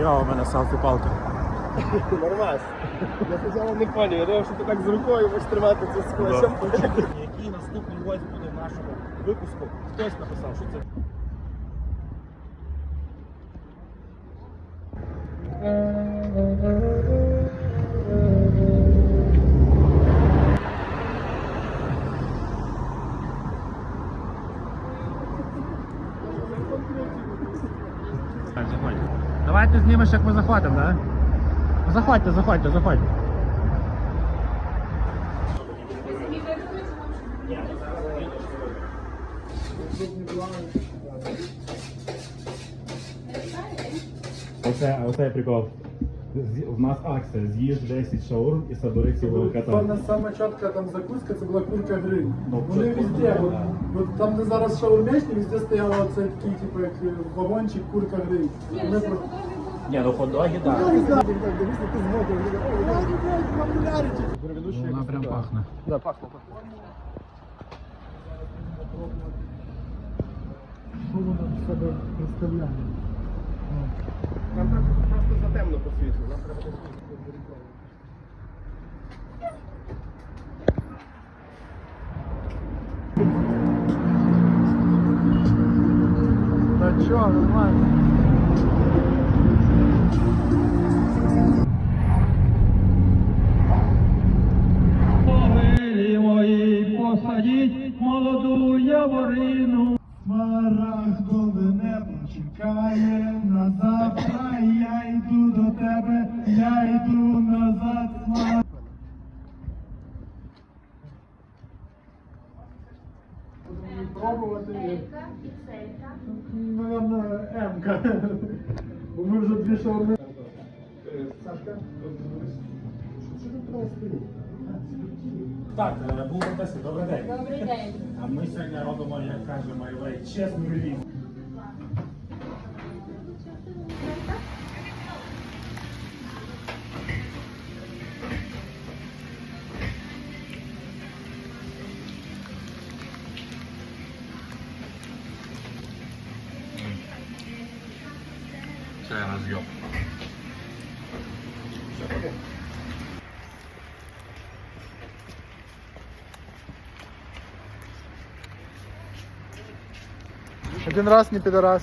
Я у мене селфі-палка. Нормас. Я спочатку не поняв, я думав, що ти так з рукою будеш тримати це скотчем. Який наступний гость буде в нашому випуску? Хтось написав, що це. Заходь. Давай ти знімеш, як ми захватимо, да? Заходьте, заходьте, заходьте. Оце, оце прикол. У нас акція, з'їж 10 шаурм і собери цілого кота. Саме саме чітка там закуска, це була курка гриль. Ну, Вони це везде, курка, от, от там де зараз шаурмячні, везде стояло оце такий, типу, як е, вагончик курка гриль. Ми про- Ні, ну хот-доги, так. не знаю, як дивись, ти згодом. Ну, Вона прям пахне. Да, пахне, пахне. Що вона в себе представляє? Нам треба просто затемно по. Нам треба посвітло. Та чого, нормально. Моїй посадіть молоду яворину. Пробувати. Наверно, М-ка. Бо ми вже дві шаурми. Сашка, що ти треба стоїть? Так, е, був добрий день. Добрий день. А ми сьогодні робимо, як каже Майвей, чесний ревіз. Це розйом. Один раз не підарас.